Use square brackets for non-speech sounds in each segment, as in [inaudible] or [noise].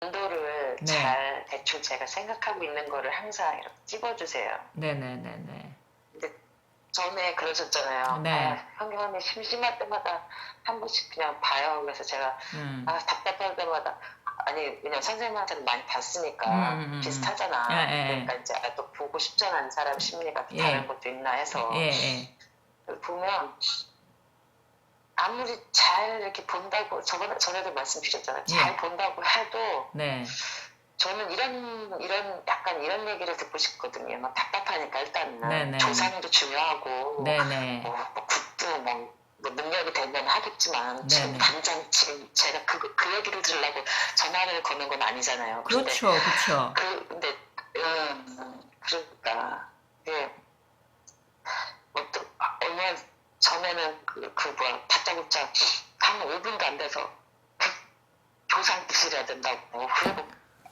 온도를 네. 잘 대충 제가 생각하고 있는 거를 항상 이렇게 찍어주세요. 네네네네. 전에 그러셨잖아요. 네. 아, 형님 언니 심심할 때마다 한 번씩 그냥 봐요. 그래서 제가 음. 아 답답할 때마다 아니 그냥 선생님한테는 많이 봤으니까 음, 음, 음. 비슷하잖아. 예, 예. 그러니까 이제 아, 또 보고 싶잖아 사람 심리가 또 예. 다른 것도 있나 해서 예, 예. 보면 아무리 잘 이렇게 본다고 저번에 전에도 말씀드렸잖아요. 잘 예. 본다고 해도 네. 저는 이런 이런 약간 이런 얘기를 듣고 싶거든요. 막 답답하니까 일단은 네네. 조상도 중요하고 네네. 뭐, 뭐 굿도 뭐, 뭐 능력이 되면 하겠지만 지금 네네. 당장 지금 제가 그, 그 얘기를 들으려고 전화를 거는 건 아니잖아요. 그렇죠, 그렇죠. 그 근데 음, 그러니까 이게 어떤 아, 얼마 전에는 그, 그 뭐야 다짜고짜 한 5분도 안 돼서 그 조상 부술해야 된다고 그리고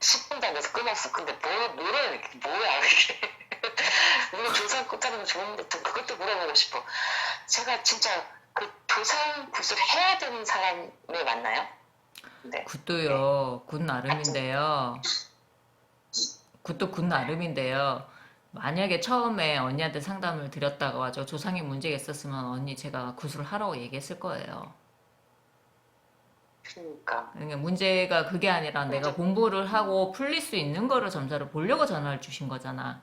10분도 안 돼서 끊었어. 근데 뭐 노래 뭐야 이게 물론 조상 건 좋은데 또 그것도 물어보고 싶어. 제가 진짜 그 조상 구슬 해야 되는 사람이 맞나요? 네. 굿도요. 굿 나름인데요. 굿도 굿 나름인데요. 만약에 처음에 언니한테 상담을 드렸다가 저 조상의 문제가 있었으면 언니 제가 굿을 하라고 얘기했을 거예요. 그러니까 그러니까 문제가 그게 아니라 내가 공부를 하고 풀릴 수 있는 거를 점사를 보려고 전화를 주신 거잖아.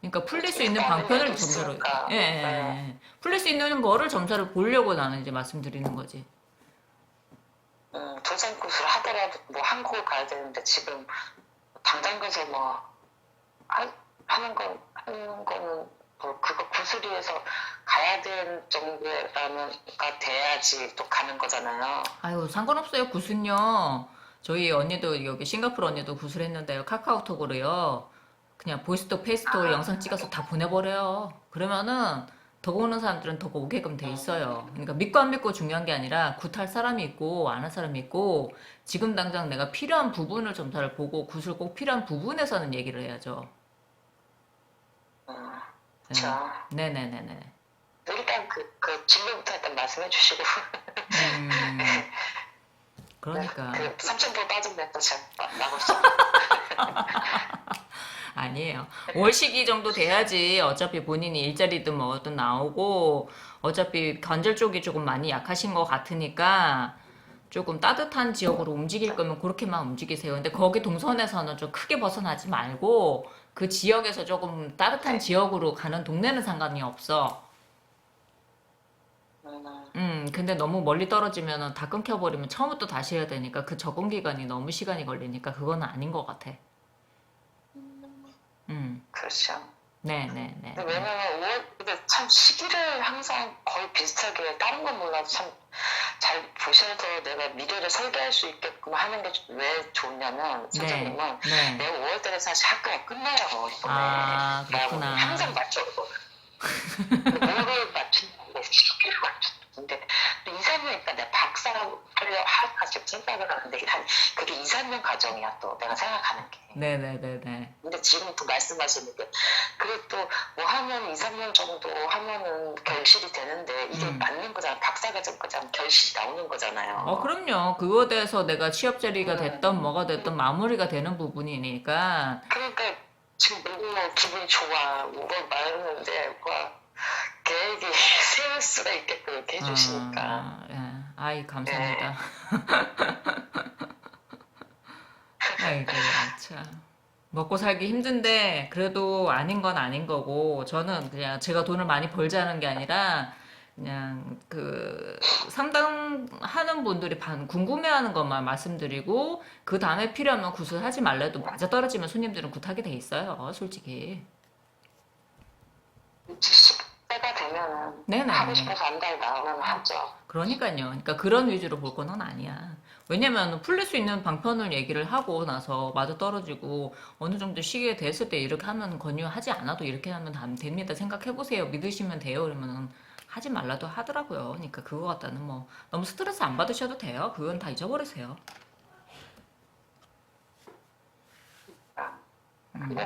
그러니까 풀릴 수 있는 방편을 점사를 예, 예, 예. 풀릴 수 있는 거를 점사를 보려고 나는 이제 말씀드리는 거지. 음, 조상 구슬 하더라도 뭐 한국을 가야 되는데 지금 당장 가서 뭐 하, 하는 건 하는 거는 뭐 그거 구슬이에서 가야 될 정도라는가 돼야지 또 가는 거잖아요. 아유 상관없어요 굿은요. 저희 언니도 여기 싱가포르 언니도 굿을 했는데요. 카카오톡으로요. 그냥 보이스톡 페이스톡 아. 영상 찍어서 다 보내버려요. 그러면은 더 오는 사람들은 더 오게끔 돼 있어요. 그러니까 믿고 안 믿고 중요한 게 아니라 굿할 사람이 있고 안 할 사람이 있고 지금 당장 내가 필요한 부분을 점사를 보고 굿을 꼭 필요한 부분에서는 얘기를 해야죠. 음, 네. 자 네네 네 네. 일단 그, 그 진로부터 일단 말씀해 주시고 음, [laughs] 그러니까. 그 3,000불 빠졌네 또 제가 나- 나고 있어. 아니에요. 월 시기 정도 돼야지 어차피 본인이 일자리든 뭐든 나오고 어차피 관절 쪽이 조금 많이 약하신 것 같으니까 조금 따뜻한 지역으로 움직일 거면 그렇게만 움직이세요. 근데 거기 동선에서는 좀 크게 벗어나지 말고 그 지역에서 조금 따뜻한 지역으로 가는 동네는 상관이 없어. 음, 음, 근데 너무 멀리 떨어지면은 다 끊겨버리면 처음부터 다시 해야 되니까 그 적응 기간이 너무 시간이 걸리니까 그거는 아닌 것 같아. 음, 그렇죠. 네네네. 근데 왜냐면 5월 근데 참 시기를 항상 거의 비슷하게 다른 건 몰라도 참 잘 보셔서 내가 미래를 설계할 수 있게끔 하는 게 왜 좋냐면 네, 선생님은 네. 내가 5월 달에 사실 학교가 끝나요 이번에 아, 그렇구나. 항상 맞춰고 뭐를 [laughs] 맞춘다고 시기를 맞췄 는데 2, 3년 있다 내가 박사라고 하려 할까 지금 생각을 하는데 한 그게 2, 3년 과정이야 또 내가 생각하는 게 네네네네. 근데 지금 또 말씀하시는 게 그래도 뭐 하면 2, 3년 정도 하면은 결실이 되는데 이게 음. 맞는 거잖아. 박사과정까지 하면 결실이 나오는 거잖아요. 어, 그럼요. 그거에 대해서 내가 취업 자리가 음. 됐던 뭐가 됐던 마무리가 되는 부분이니까. 그러니까 지금 너무 기분이 좋아. 뭐 말했는데 뭐 계획이 세울 [laughs] 수가 있게끔 이렇게 해주시니까. 아, 예. 아이, 감사합니다. [laughs] 아이고, 참. 먹고 살기 힘든데, 그래도 아닌 건 아닌 거고, 저는 그냥 제가 돈을 많이 벌자는 게 아니라, 그냥 그 상담하는 분들이 반 궁금해하는 것만 말씀드리고 그 다음에 필요하면 굿을 하지 말래도 맞아 떨어지면 손님들은 굿하게 돼 있어요 솔직히 70대가 되면은 네네. 하고 싶어서 한달 나오면 하죠. 그러니까요. 그러니까 그런 위주로 볼 거는 아니야. 왜냐면 풀릴 수 있는 방편을 얘기를 하고 나서 맞아 떨어지고 어느 정도 시기에 됐을 때 이렇게 하면 권유하지 않아도 이렇게 하면 다 됩니다. 생각해 보세요. 믿으시면 돼요. 그러면은 하지 말라도 하더라고요. 그러니까 그거 갖다는 뭐 너무 스트레스 안 받으셔도 돼요. 그건 다 잊어버리세요. 음.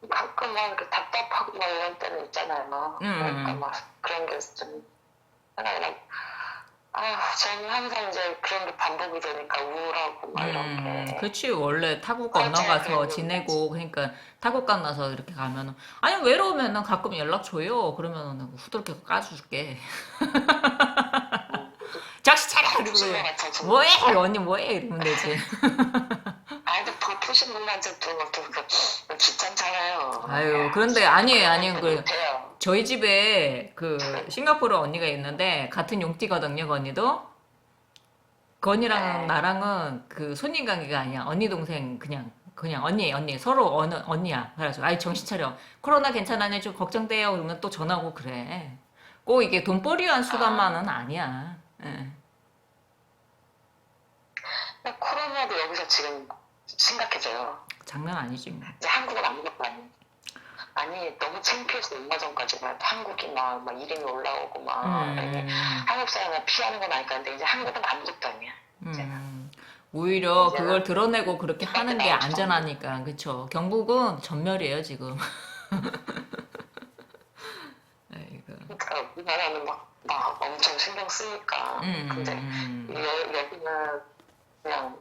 근데 가끔 막 이렇게 답답하고 막 이런 때는 있잖아요. 음. 그러니까 막 그런 게좀 생각이 나. 아, 저는 항상 이제 그런 게 반복이 되니까 우울하고 막 음, 게. 그치. 원래 타국 맞아요. 건너가서 그리고 지내고, 그러니까 타국 건너서 이렇게 가면은, 아니, 외로우면은 가끔 연락 줘요. 그러면은 후들게 까줄게. 정신 차려! 그리고, 같아, 정말. 뭐해? 언니 뭐해? 이러면 되지. [laughs] 푸신 분한테 두는 것도 그, 귀찮잖아요. 아유, 그런데 아니에요, 아니에요. 그, 못해요. 저희 집에 그 싱가포르 언니가 있는데 같은 용띠거든요, 그 언니도. 그 언니랑 네. 나랑은 그 손님 관계가 아니야. 언니 동생 그냥 그냥 언니 언니 서로 어느 언니야. 그래가지고 아이 정신 차려. 코로나 괜찮아냐 좀 걱정돼요. 그러면 또 전화고 그래. 꼭 이게 돈벌이한 수단만은 아 니야. 예. 근데 코로나도 여기서 지금 심각해져요. 장난 아니지 뭐. 이제 한국은 아무것도 아니에요. 아니, 너무 창피해서 얼마 전까지 막 한국이 막, 막 이름이 올라오고 막. 아니, 음, 한국 사람을 피하는 건 아니까 근데 이제 한국은 아무것도 아니야. 음. 오히려 그걸 드러내고 그렇게 하는 게. 안전하니까 그쵸. 경북은 전멸이에요 지금. [laughs] 그러니까 우리나라는 막, 막 엄청 신경 쓰니까. 음, 근데 음, 여, 여기는 그냥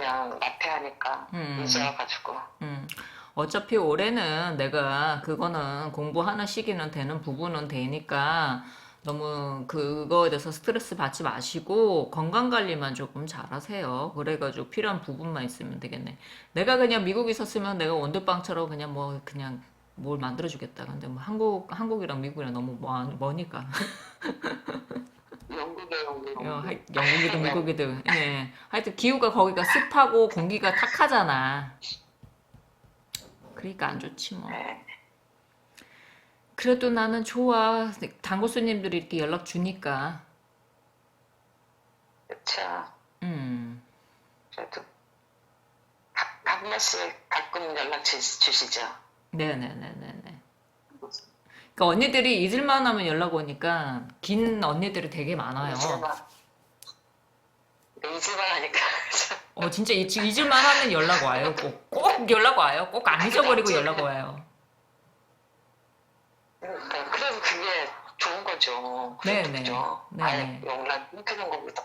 그냥 나태하니까 음. 이제 와가지고 음. 어차피 올해는 내가 그거는 공부하는 시기는 되는 부분은 되니까 너무 그거에 대해서 스트레스 받지 마시고 건강 관리만 조금 잘하세요. 그래가지고 필요한 부분만 있으면 되겠네. 내가 그냥 미국에 있었으면 내가 원두빵처럼 그냥 뭐 그냥 뭘 만들어주겠다. 근데 뭐 한국 한국이랑 미국이랑 너무 먼, 머니까. [laughs] 어, 하- 영국이든 미국이든 예. 하여튼 기후가 거기가 습하고 공기가 탁하잖아. 그러니까 안 좋지 뭐. 네. 그래도 나는 좋아. 단골 손님들이 이렇게 연락 주니까. 그쵸 음. 그래도 한, 한 번씩 가끔 연락 주, 주시죠 네네네네네. 그러니까 언니들이 잊을만 하면 연락 오니까 긴 언니들이 되게 많아요. 잊을만 네, 잊을만 하니까 [laughs] 어 진짜 잊, 잊을만 하면 연락 와요. 꼭, 꼭 연락 와요. 꼭 안 잊어버리고 연락 와요. 네, 그래서 그게 좋은 거죠 네네. 그죠 네네. 아예 연락 끊기는 것보다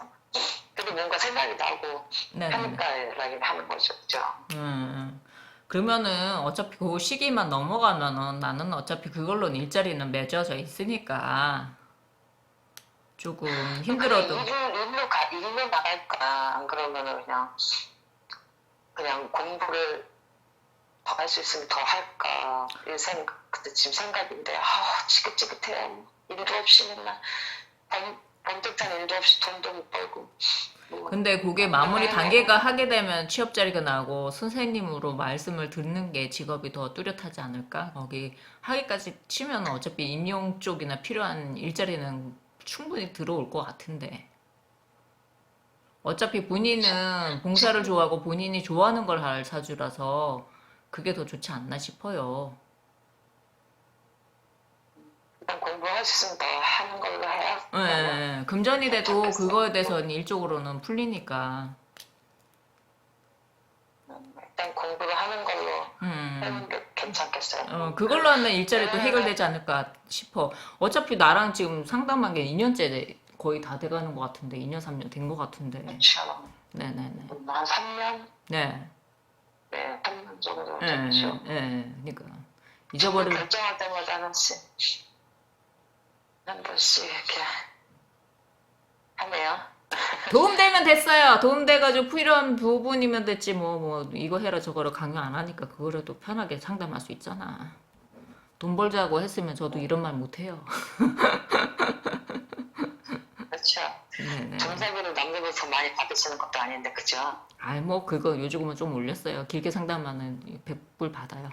그래도 뭔가 생각이 나고 네네. 하니까 연락이 하는 거죠 그죠 음. 그러면은 어차피 그 시기만 넘어가면은 나는 어차피 그걸로는 일자리는 맺어져 있으니까 조금 힘들어도 일로, 일로 가, 일로 나갈까? 안 그러면은 그냥, 그냥 공부를 더 할 수 있으면 더 할까? 이 생각, 그때 지금 생각인데, 아, 지긋지긋해. 일도 없이 맨날, 번, 번듯한 일도 없이 돈도 못 벌고. 뭐, 근데 그게 마무리 단계가 하게 되면 취업 자리가 나고 선생님으로 말씀을 듣는 게 직업이 더 뚜렷하지 않을까? 거기 하기까지 치면 어차피 임용 쪽이나 필요한 일자리는 충분히 들어올 것 같은데. 어차피 본인은 봉사를 좋아하고 본인이 좋아하는 걸 할 사주라서 그게 더 좋지 않나 싶어요. 일단 공부할 수 있으면 더 하는 걸로 해야. 예, 예. 금전이 돼도 그거에 대해서는 일적으로는 풀리니까. 일단 공부를 하는 걸로 음. 하는 게 괜찮겠어요. 어, 그걸로 하면 일자리도 해결되지 않을까 싶어. 어차피 나랑 지금 상담한 게 2년째 거의 다 돼가는 것 같은데, 2년, 3년 된 것 같은데. 그렇죠. 네네네. 한 3년? 네. 네, 3년 정도 예, 됐죠. 예, 예. 그러니까. 잊어버릴, 결정할 때마다 하나씩 한 번씩 이렇게 하네요. [laughs] 도움되면 됐어요. 도움돼가지고 필요한 부분이면 됐지, 뭐, 뭐, 이거 해라, 저거라 강요 안 하니까 그거라도 편하게 상담할 수 있잖아. 돈 벌자고 했으면 저도 이런 말 못해요. [laughs] 그렇죠. 네네. 남들보다 더 많이 받으시는 것도 아닌데 그죠? 아이 뭐 그거 요즘은 좀 올렸어요. 길게 상담하면 100불 받아요.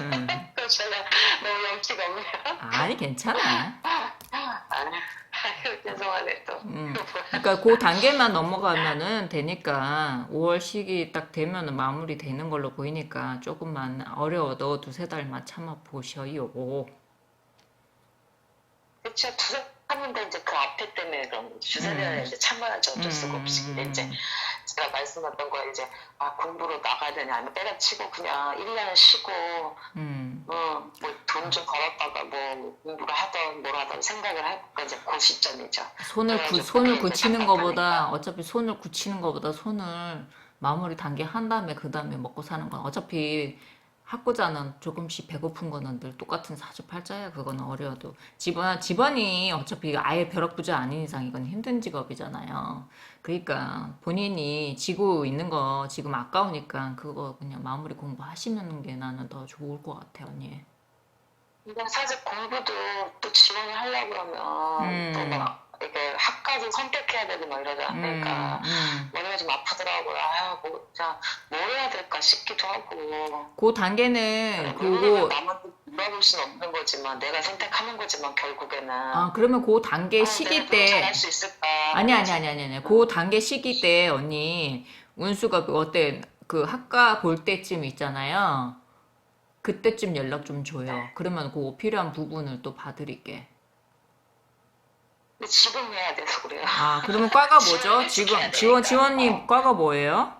음. 그 제가 너무 염치가. 아니 괜찮아. 아니, 아유, 죄송하네 또. 음. 그러니까 그 단계만 넘어가면은 되니까 5월 시기 딱 되면은 마무리 되는 걸로 보이니까 조금만 어려워도 두세 달만 참아 보셔요. 그렇죠. 두달 하는데 이제 그 앞에 때문에 그런 주사위를 음. 이제 참아야죠. 어쩔 수가 없이. 근데 이제 제가 말씀했던 거 이제 아 공부로 나가야 되냐 아니면 때려치고 그냥 1년 쉬고 음. 어, 뭐 돈좀 벌었다가 뭐 공부를 하던 뭘 하던 생각을 해볼까 이제 그 시점이죠. 손을 구, 손을 굳히는. 거보다 어차피 손을 굳히는 거보다 손을 마무리 단계 한 다음에 그 다음에 먹고 사는 건 어차피 학고자는 조금씩 배고픈 거는 늘 똑같은 사주팔자야 그거는 어려워도 집안 집안이 어차피 아예 벼락부자 아닌 이상 이건 힘든 직업이잖아요. 그러니까 본인이 지고 있는 거 지금 아까우니까 그거 그냥 마무리 공부하시는 게 나는 더 좋을 것 같아 언니. 근데 사실 공부도 또 지원을 하려고 그러면 음. 또막 이게 학과도 선택해야 되고 막 이러잖아. 음, 그러니까 음. 머리가 좀 아프더라고요. 아, 뭐, 진짜 뭘 해야 될까 싶기도 하고. 그 단계는 그리고 그리고 남한테 물어볼 수는 없는 거지만 내가 선택하는 거지만 결국에는 아 그러면 그 단계 아, 시기 때 잘할 수 있을까? 아니 아니 아니 아니 아니 그 단계 시기 때 언니 운수가 그 어때 그 학과 볼 때쯤 있잖아요 그때쯤 연락 좀 줘요. 그러면 그 필요한 부분을 또 봐드릴게. 근데 지금 해야 돼서 그래요. 아 그러면 과가 뭐죠? 지금 지원 지원님 과가 뭐예요?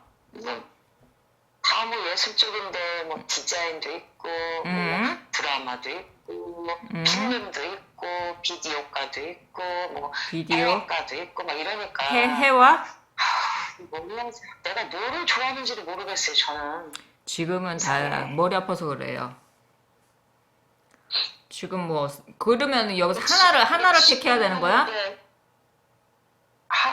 다뭐 예술 쪽인데 뭐 디자인도 있고 뭐 음. 드라마도 있고 뭐 음. 필름도 있고 비디오과도 있고 뭐 비디오? 해외과도 있고 막 이러니까. 해 해와? 몰라 내가 뭐를 좋아하는지를 모르겠어요 저는 지금은 다 머리 아파서 그래요. 지금 뭐 그러면 여기서 하나를 하나를 택해야 되는 거야? 네. 하,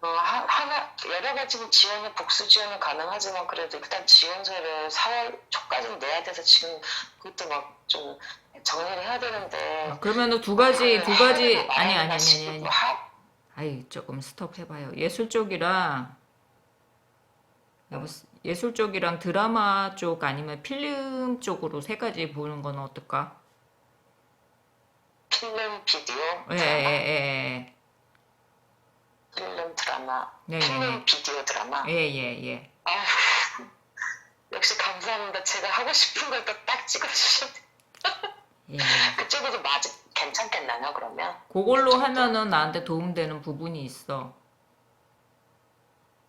어, 하, 하나 여러 가지 뭐 지원을 복수 지원은 가능하지만 그래도 일단 지원서를 4월 초까지는 내야 돼서 지금 그것도 막 좀 정리를 해야 되는데. 아, 그러면은 두 가지 두 가지 아니 아니 아니 아니 아니. 하- 아이 조금 스톱 해봐요. 예술 쪽이랑 여보, 예술 쪽이랑 드라마 쪽 아니면 필름 쪽으로 세 가지 보는 건 어떨까? 필름 비디오 예, 예, 예, 예. 필름 드라마 네, 필름 비디오 드라마 예, 예, 예. 아휴, [laughs] 역시 감사합니다 제가 하고 싶은 걸또딱 찍어주셨네 예. [laughs] 그쪽으로 맞 괜찮겠나요 그러면 그걸로 하면은 나한테 도움되는 부분이 있어.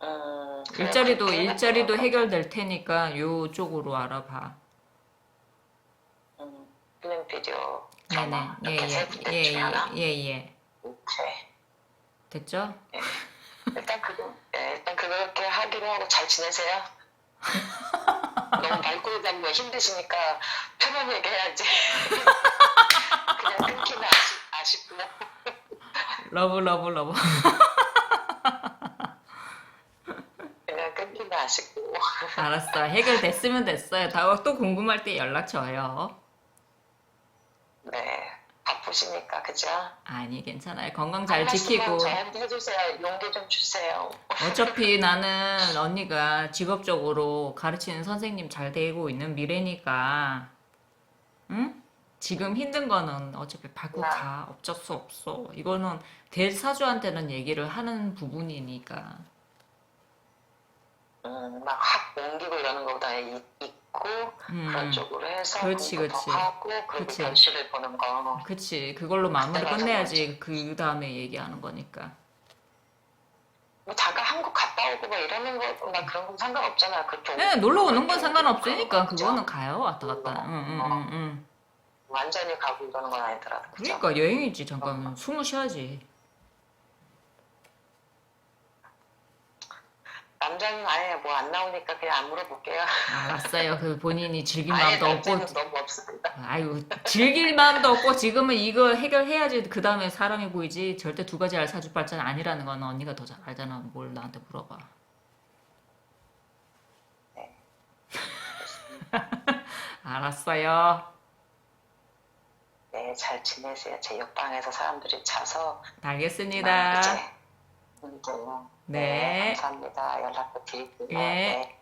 음, 그래, 일자리도 일자리도? 해결될 테니까 요 쪽으로 알아봐. 음, 필름 비디오 네네. 드라마 예, 예, 예, 예, 예, 예. 오케이 됐죠? 일단 그거 예, 일단 그렇게 하기로 하고 잘 지내세요. [laughs] 너무 말꼬리 잡기가 힘드시니까 편하게 얘기해야지. [laughs] 그냥 끊기는 아쉽, 아쉽고. 러브, 러브, 러브. [laughs] 그냥 끊기는 아쉽고. 알았어. 해결됐으면 됐어요. 다또 궁금할 때 연락 줘요. 네. 바쁘시니까 그죠? 아니 괜찮아요. 건강 잘 지키고 저한테 해주세요. 용기 좀 주세요. 어차피 나는 언니가 직업적으로 가르치는 선생님 잘 되고 있는 미래니까 응? 지금 힘든 거는 어차피 밟고 네. 가 어쩔 수 없어. 이거는 대사주한테는 얘기를 하는 부분이니까 음, 막확 옮기고 이러는 것보다 이- 있고 그런 음, 쪽으로 해서 그렇지, 그렇지. 하고 그리고 그렇지. 변실을 보는 거. 그치 그걸로 마무리 그때 끝내야지 그 다음에 얘기하는 거니까 뭐 잠깐 한국 갔다 오고 막 이러는 거, 막 그런 건 상관없잖아요. 그쪽. 네, 놀러 오는 건 상관없으니까? 그거는 가요 왔다 갔다 응, 응, 응, 응. 완전히 가고 이러는 건 아니더라도. 그죠? 그러니까 여행이지 잠깐 숨을 쉬어야지 남자는 아예 뭐 안 나오니까 그냥 안 물어볼게요. 알았어요 그 본인이 즐길 아예 마음도 없고 남자는 너무 없습니다. 아유 즐길 마음도 없고 지금은 이거 해결해야지 그 다음에 사람이 보이지 절대 두 가지 알 사주팔자는 아니라는 건 언니가 더 잘 알잖아 뭘 나한테 물어봐 네. [laughs] 알았어요 네, 잘 지내세요. 제 옆방에서 사람들이 차서. 알겠습니다 막 이제 문제요. 네. 감사합니다. 연락도 드릴게요. 예. 네.